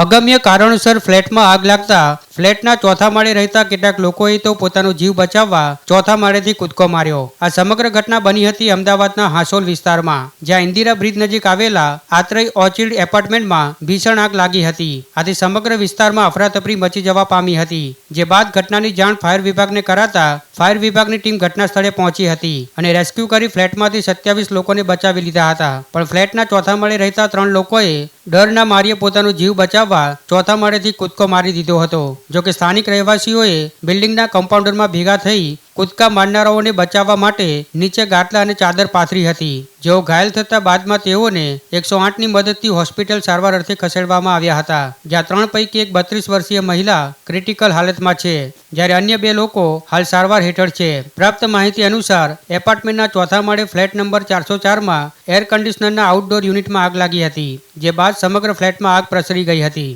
અગમ્ય કારણોસર ફ્લેટમાં આગ લાગતા ફ્લેટના ચોથા માળે રહેતા કેટલાક લોકોએ તો પોતાનો જીવ બચાવવા ચોથા માળેથી કૂદકો માર્યો. આ સમગ્ર ઘટના બની હતી અમદાવાદના હાંસોલ વિસ્તારમાં, જ્યાં ઇન્દિરા બ્રિજ નજીક આવેલા આત્રેય ઓર્ચિડ એપાર્ટમેન્ટમાં ભીષણ આગ લાગી હતી. આથી સમગ્ર વિસ્તારમાં અફરાતફરી મચી જવા પામી હતી, જે બાદ ઘટનાની જાણ ફાયર વિભાગને કરાતા ફાયર વિભાગની ટીમ ઘટના સ્થળે પહોંચી હતી અને રેસ્ક્યુ કરી ફ્લેટમાંથી સત્યાવીસ લોકોને બચાવી લીધા હતા. પણ ફ્લેટના ચોથા માળે રહેતા ત્રણ લોકોએ ડરના માર્યે પોતાનો જીવ બચાવવા ચોથા માળેથી કૂદકો મારી દીધો હતો. જો કે સ્થાનિક રહેવાસીઓએ બિલ્ડિંગના કમ્પાઉન્ડરમાં ભેગા થઈ કૂદકા મારનારાઓને બચાવવા માટે નીચે ગાટલા અને ચાદર પાથરી હતી. જેઓ ઘાયલ થતા બાદમાં તેઓને એકસો આઠની મદદથી હોસ્પિટલ સારવાર અર્થે ખસેડવામાં આવ્યા હતા. જ્યાં ત્રણ પૈકી એક બત્રીસ વર્ષીય મહિલા ક્રિટિકલ હાલતમાં છે. જ્યારે અન્ય બે લોકો હાલ સારવાર હેઠળ છે. પ્રાપ્ત માહિતી અનુસાર, એપાર્ટમેન્ટના ચોથા માળે ફ્લેટ નંબર ચારસો ચારમાં એર કન્ડિશનરના આઉટડોર યુનિટમાં આગ લાગી હતી, જે બાદ સમગ્ર ફ્લેટમાં આગ પ્રસરી ગઈ હતી.